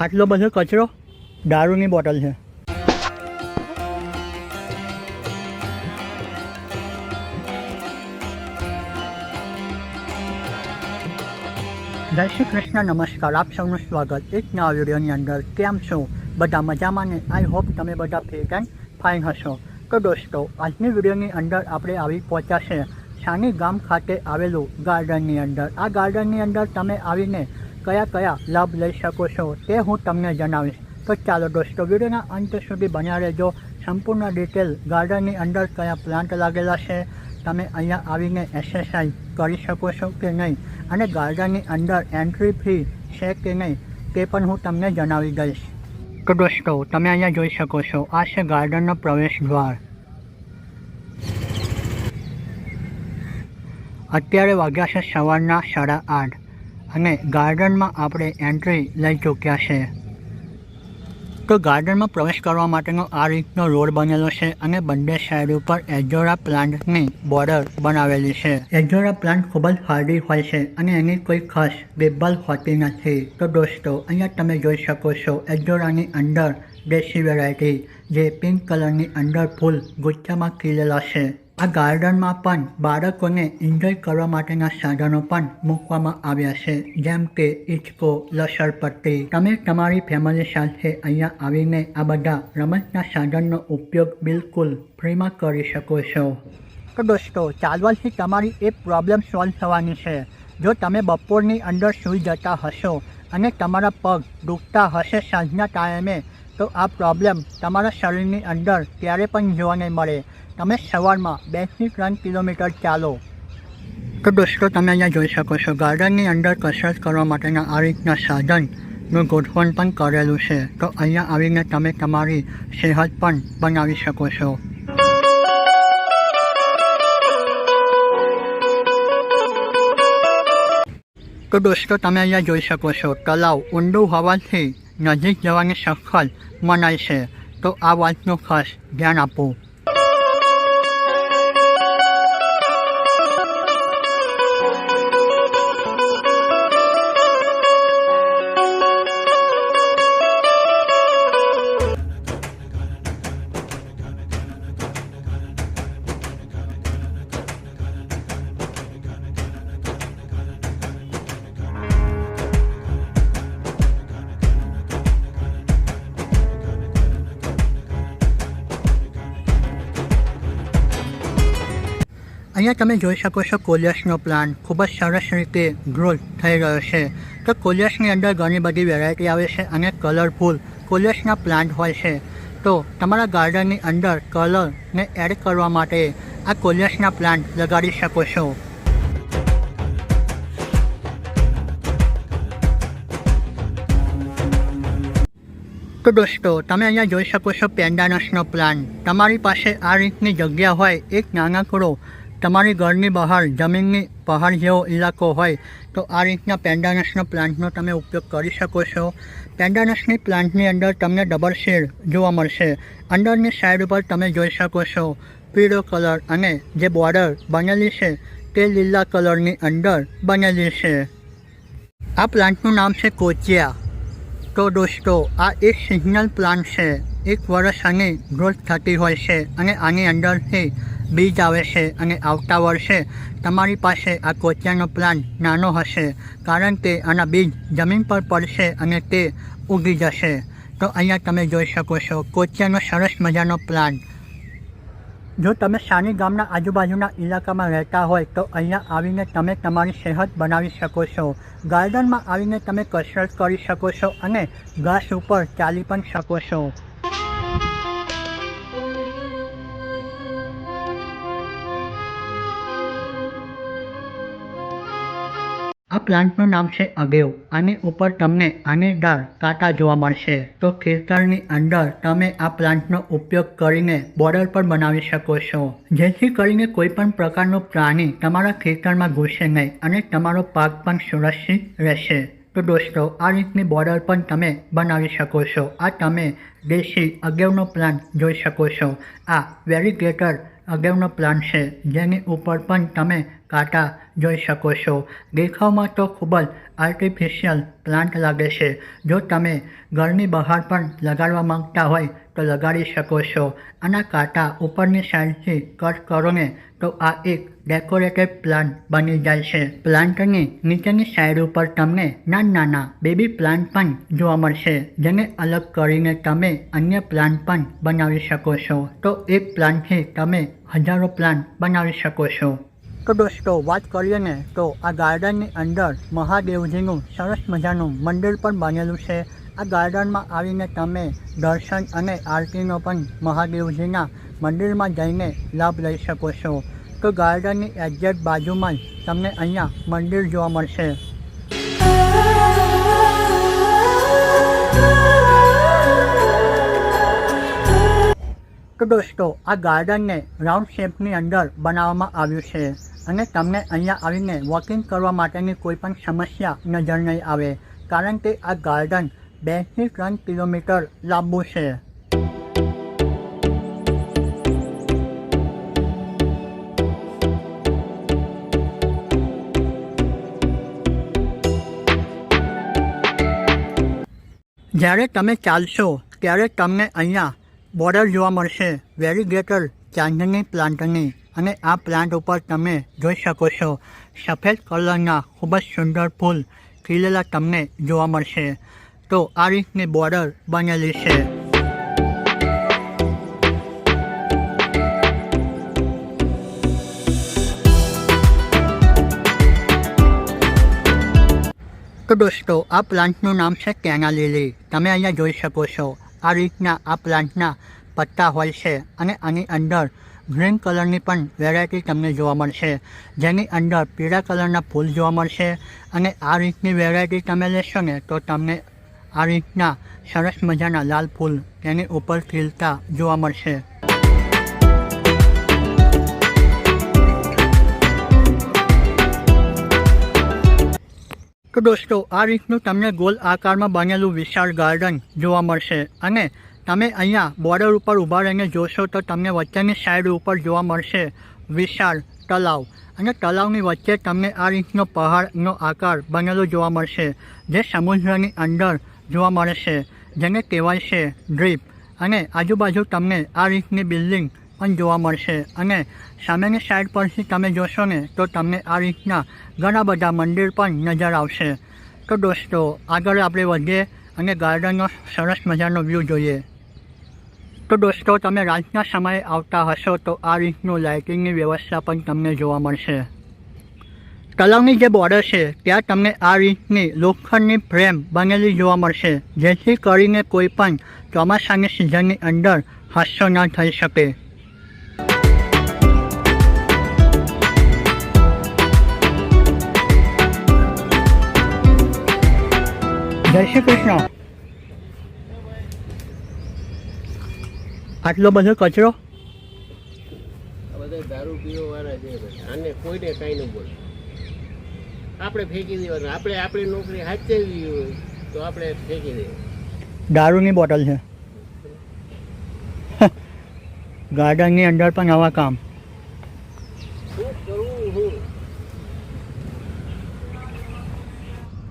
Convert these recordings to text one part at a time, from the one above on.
આટલો બધો કચરો દારૂની બોટલ છે. જય શ્રી કૃષ્ણ, નમસ્કાર. આપ સૌનું સ્વાગત એક નવા વિડીયોની અંદર. કેમ છો? બધા મજામાં ને? આઈ હોપ તમે બધા ફિટ એન્ડ ફાઇન હશો. તો દોસ્તો, આજની વિડીયોની અંદર આપણે આવી પહોંચ્યા છે સાની ગામ ખાતે આવેલું ગાર્ડનની અંદર. આ ગાર્ડનની અંદર તમે આવીને કયા કયા લાભ લઈ શકો છો તે હું તમને જણાવીશ. તો ચાલો દોસ્તો, વિડીયોના અંત સુધી બન્યા રહેજો. સંપૂર્ણ ડિટેલ ગાર્ડનની અંદર કયા પ્લાન્ટ લાગેલા છે, તમે અહીંયા આવીને એક્સરસાઇઝ કરી શકો છો કે નહીં અને ગાર્ડનની અંદર એન્ટ્રી ફી છે કે નહીં તે પણ હું તમને જણાવી દઈશ. તો દોસ્તો, તમે અહીંયા જોઈ શકો છો, આ છે ગાર્ડનનો પ્રવેશ દ્વાર. અત્યારે વાગ્યા છે સવારના સાડા આઠ અને ગાર્ડનમાં આપણે એન્ટ્રી લઈ ચૂક્યા છે. તો ગાર્ડનમાં પ્રવેશ કરવા માટેનો આ રીતનો રોડ બનેલો છે અને બંને સાઈડ ઉપર એજોરા પ્લાન્ટની બોર્ડર બનાવેલી છે. એજોરા પ્લાન્ટ ખૂબ જ હાર્ડી હોય છે અને એની કોઈ ખાસ બેબલ હોતી નથી. તો દોસ્તો, અહીંયા તમે જોઈ શકો છો એજોરાની અંદર દેશી વેરાયટી જે પિંક કલરની અંદર ફૂલ ગુચ્છામાં ખીલેલા છે. આ ગાર્ડનમાં પણ બાળકોને એન્જોય કરવા માટેના સાધનો પણ મૂકવામાં આવ્યા છે, જેમ કે ઇચકો લસરપટ્ટી તમે તમારી ફેમિલી સાથે અહીંયા આવીને આ બધા રમતના સાધનનો ઉપયોગ બિલકુલ ફ્રીમાં કરી શકો છો. તો દોસ્તો, ચાલવાથી તમારી એ પ્રોબ્લેમ સોલ્વ થવાની છે. જો તમે બપોરની અંદર સૂઈ જતા હશો અને તમારા પગ દુખતા હશે સાંજના ટાઈમે, તો આ પ્રોબ્લેમ તમારા શરીરની અંદર ક્યારે પણ જોવા નહીં મળે. તમે સવારમાં બેથી ત્રણ કિલોમીટર ચાલો. તો દોસ્તો, તમે અહીંયા જોઈ શકો છો, ગાર્ડનની અંદર કસરત કરવા માટેના આ રીતના સાધનનું ગોઠવણ પણ કરેલું છે. તો અહીંયા આવીને તમે તમારી સેહત પણ બનાવી શકો છો. તો દોસ્તો, તમે અહીંયા જોઈ શકો છો તલાવ ઊંડું હોવાથી નજીક જવાની સખત મનાય છે. તો આ વાતનું ખાસ ધ્યાન આપવું અહીંયા તમે જોઈ શકો છો કોલિયસનો પ્લાન્ટ. ખૂબ જ સરસ રીતે ગ્રોથ થઈ રહ્યો છે. તો કોલિયસની અંદર ઘણી બધી વેરાયટી આવે છે અને કલરફુલ કોલિયસના પ્લાન્ટ હોય છે. તો તમારા ગાર્ડનની અંદર કલરને એડ કરવા માટે આ કોલિયસના પ્લાન્ટ લગાડી શકો છો. તો દોસ્તો, તમે અહીંયા જોઈ શકો છો પેન્ડાનસનો પ્લાન તમારી પાસે આ રીતની જગ્યા હોય એક નાનકડો તમારી ઘરની બહાર, જમીનની પહાડ જેવો ઇલાકો હોય, તો આ રીતના પેન્ડાનસનો પ્લાન્ટનો તમે ઉપયોગ કરી શકો છો. પેન્ડાનસની પ્લાન્ટની અંદર તમને ડબલ શેડ જોવા મળશે. અંદરની સાઈડ ઉપર તમે જોઈ શકો છો પીળો કલર અને જે બોર્ડર બનેલી છે, તે લીલા કલરની અંદર બનેલી છે. આ પ્લાન્ટનું નામ છે કોચિયા. તો દોસ્તો, આ એક સિગ્નલ પ્લાન્ટ છે. એક વર્ષ આની ગ્રોથ થતી હોય છે અને આની અંદરથી બીજ આવે છે અને આવતા વર્ષે તમારી પાસે આ કોચિયાનો પ્લાન્ટ નાનો હશે કારણ કે આના બીજ જમીન પર પડશે અને તે ઉગી જશે. તો અહીંયા તમે જોઈ શકો છો કોચિયાનો સરસ મજાનો પ્લાન્ટ. જો તમે સાની ગામના આજુબાજુના ઇલાકામાં રહેતા હોય તો અહીંયા આવીને તમે તમારી સેહત બનાવી શકો છો. ગાર્ડનમાં આવીને તમે કસરત કરી શકો છો અને ઘાસ ઉપર ચાલી પણ શકો છો. આ પ્લાન્ટનું નામ છે અગેવ. આની ઉપર તમને આનેદાર કાંટા જોવા મળશે. તો ખેતરની અંદર તમે આ પ્લાન્ટનો ઉપયોગ કરીને બોર્ડર પર બનાવી શકો છો. જેથી કરીને કોઈ પણ પ્રકારનું પ્રાણી તમારા ખેતરમાં ઘૂસે નહીં અને તમારો પાક પણ સુરક્ષિત રહેશે. તો દોસ્તો, આ રીતની બોર્ડર પણ તમે બનાવી શકો છો. આ તમે દેશી અગેવનો પ્લાન્ટ જોઈ શકો છો. આ વેરીગેટર અગેવનો પ્લાન્ટ છે. જેની ઉપર પણ તમે કાંટા જોઈ શકો છો. દેખાવમાં તો ખૂબ જ આર્ટિફિશિયલ પ્લાન્ટ લાગે છે. જો તમે ઘરની બહાર પણ લગાડવા માંગતા હોય તો લગાડી શકો છો. આના કાંટા ઉપરની સાઈડથી કટ કરો ને તો આ એક ડેકોરેટેડ પ્લાન્ટ બની જાય છે. પ્લાન્ટની નીચેની સાઈડ ઉપર તમને નાના નાના બેબી પ્લાન્ટ પણ જોવા મળશે, જેને અલગ કરીને તમે અન્ય પ્લાન્ટ પણ બનાવી શકો છો. તો એક પ્લાન્ટથી તમે હજારો પ્લાન્ટ બનાવી શકો છો. તો દોસ્તો, વાત કરીએ ને તો આ ગાર્ડનની અંદર મહાદેવજીનું સરસ મજાનું મંદિર પણ બનેલું છે. આ ગાર્ડનમાં આવીને તમે દર્શન અને આરતીનો પણ મહાદેવજીના મંદિરમાં જઈને લાભ લઈ શકો છો. તો ગાર્ડનની એક્ઝેક્ટ બાજુમાં તમને અહીંયા મંદિર જોવા મળશે. તો દોસ્તો, આ ગાર્ડનને રાઉન્ડ શેપની અંદર બનાવવામાં આવ્યું છે અને તમને અહીંયા આવીને વોકિંગ કરવા માટેની કોઈ પણ સમસ્યા નજર નહીં આવે. કારણ કે આ ગાર્ડન બેથી ત્રણ કિલોમીટર લાંબુ છે. જ્યારે તમે ચાલશો, ત્યારે તમને અહીંયા બોર્ડર જોવા મળશે. વેરીગેટર ચાંદની પ્લાન્ટની અને આ પ્લાન્ટ ઉપર તમે જોઈ શકો છો. સફેદ કલરના ખૂબ જ સુંદર ફૂલ ખીલેલા તમને જોવા મળશે. તો આ રીતની બોર્ડર બનેલી છે. તો દોસ્તો, આ પ્લાન્ટનું નામ છે કેના લીલી. તમે અહીંયા જોઈ શકો છો. આ રીતના આ પ્લાન્ટના પત્તા હોય છે અને આની અંદર ગ્રીન કલરની પણ વેરાયટી તમને જોવા મળશે. જેની અંદર પીળા કલરના ફૂલ જોવા મળશે અને આ રીતની વેરાયટી તમે લેશો ને તો તમને આ રીતના સરસ મજાના લાલ ફૂલ તેની ઉપર ખીલતા જોવા મળશે. તો દોસ્તો, આ રીતનું તમને ગોલ આકારમાં બનેલું વિશાળ ગાર્ડન જોવા મળશે અને તમે અહીંયા બોર્ડર ઉપર ઊભા રહીને જોશો તો તમને વચ્ચેની સાઈડ ઉપર જોવા મળશે વિશાળ તલાવ અને તલાવની વચ્ચે તમને આ રીતનો પહાડનો આકાર બનેલો જોવા મળશે જે સમુદ્રની અંદર જોવા મળે છે, જેને કહેવાય છે ડ્રીપ. અને આજુબાજુ તમને આ રીતની બિલ્ડિંગ પણ જોવા મળશે. અને સામેની સાઈડ પરથી તમે જોશો ને, તો તમને આ રીતના ઘણા બધા મંદિર પણ નજર આવશે. તો દોસ્તો, આગળ આપણે વધીએ અને ગાર્ડનનો સરસ મજાનો વ્યૂ જોઈએ. તો દોસ્તો, તમે રાતના સમયે આવતા હશો તો આ રીતનું લાઇટિંગની વ્યવસ્થા પણ તમને જોવા મળશે. તલાવની જે બોર્ડર છે, ત્યાં તમને આ રીતની લોખંડની ફ્રેમ બનેલી જોવા મળશે, જેથી કરીને કોઈ પણ ચોમાસાની સિઝનની અંદર હાસ્યો ન થઈ શકે. જય શ્રી કૃષ્ણ. આટલો બધો કચરો? દારૂ પીવો વાળા છે કોઈને કાંઈ ન બોલે. આપણે ફેંકી દેવાનું આપણે આપણી નોકરી હાચવી હોય તો આપણે ફેંકી દેવું. દારૂની બોટલ છે. ગાર્ડનની અંદર પણ આવા કામ.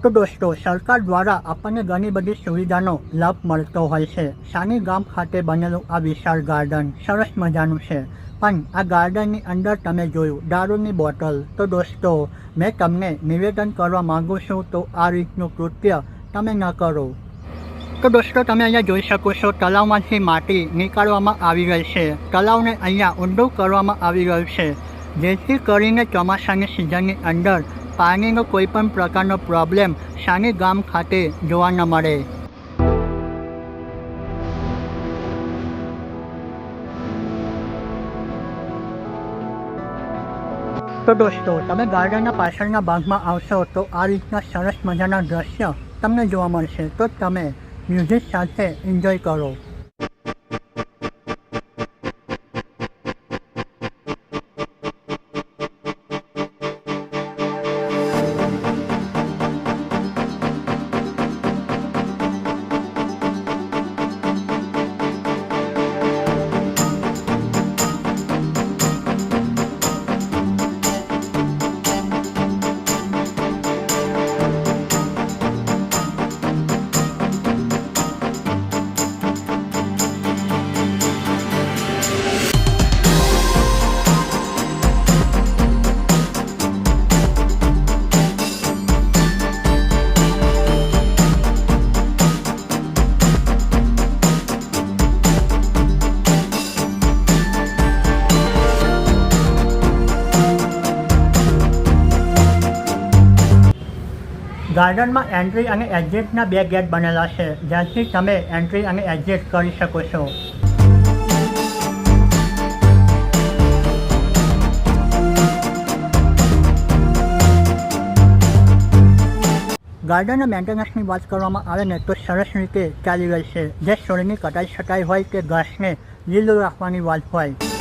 તો દોસ્તો સરકાર દ્વારા આપણને ઘણી બધી સુવિધાનો લાભ મળતો હોય છે. સાની ગામ ખાતે બનેલું આ વિશાળ ગાર્ડન સરસ મજાનું છે. પણ આ ગાર્ડનની અંદર તમે જોયું, દારૂની બોટલ. તો દોસ્તો, મેં તમને નિવેદન કરવા માંગુ છું, તો આ રીતનું કૃત્ય તમે ન કરો. તો દોસ્તો, તમે અહીંયા જોઈ શકો છો તલાવમાંથી માટી નીકાળવામાં આવી ગઈ છે. તલાવને અહીંયા ઊંડું કરવામાં આવી રહ્યું છે. જેથી કરીને ચોમાસાની સિઝનની અંદર પાણીનો કોઈ પણ પ્રકારનો પ્રોબ્લેમ શાની ગામ ખાતે જોવા ન મળે. તો દોસ્તો તમે ગાર્ડનના પાછળના ભાગમાં આવશો તો આ રીતના સરસ મજાના દ્રશ્ય તમને જોવા મળશે. તો તમે મ્યુઝિક સાથે એન્જોય કરો. ગાર્ડનમાં એન્ટ્રી અને એક્ઝિટના બે ગેટ બનેલા છે, જ્યાંથી તમે એન્ટ્રી અને એક્ઝિટ કરી શકો છો. ગાર્ડનના મેન્ટેનન્સની વાત કરવામાં આવે ને તો સરસ રીતે ચાલી રહી છે. જે છોડની કટાઈ છટાઈ હોય કે ઘાસને લીલું રાખવાની વાત હોય.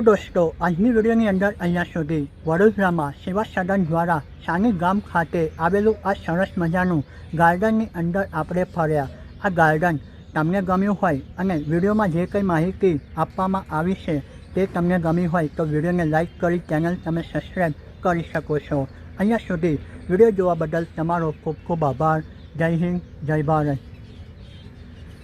તો દોસ્તો, આજની વિડીયોની અંદર અહીંયા સુધી. વડોદરામાં સેવા સદન દ્વારા સાની ગામ ખાતે આવેલું આ સરસ મજાનું ગાર્ડનની અંદર આપણે ફર્યા. આ ગાર્ડન તમને ગમ્યું હોય અને વિડીયોમાં જે કંઈ માહિતી આપવામાં આવી છે તે તમને ગમી હોય તો વિડીયોને લાઈક કરી ચેનલ તમે સબસ્ક્રાઈબ કરી શકો છો. અહીંયા સુધી વીડિયો જોવા બદલ તમારો ખૂબ ખૂબ આભાર. જય હિન્દ, જય ભારત.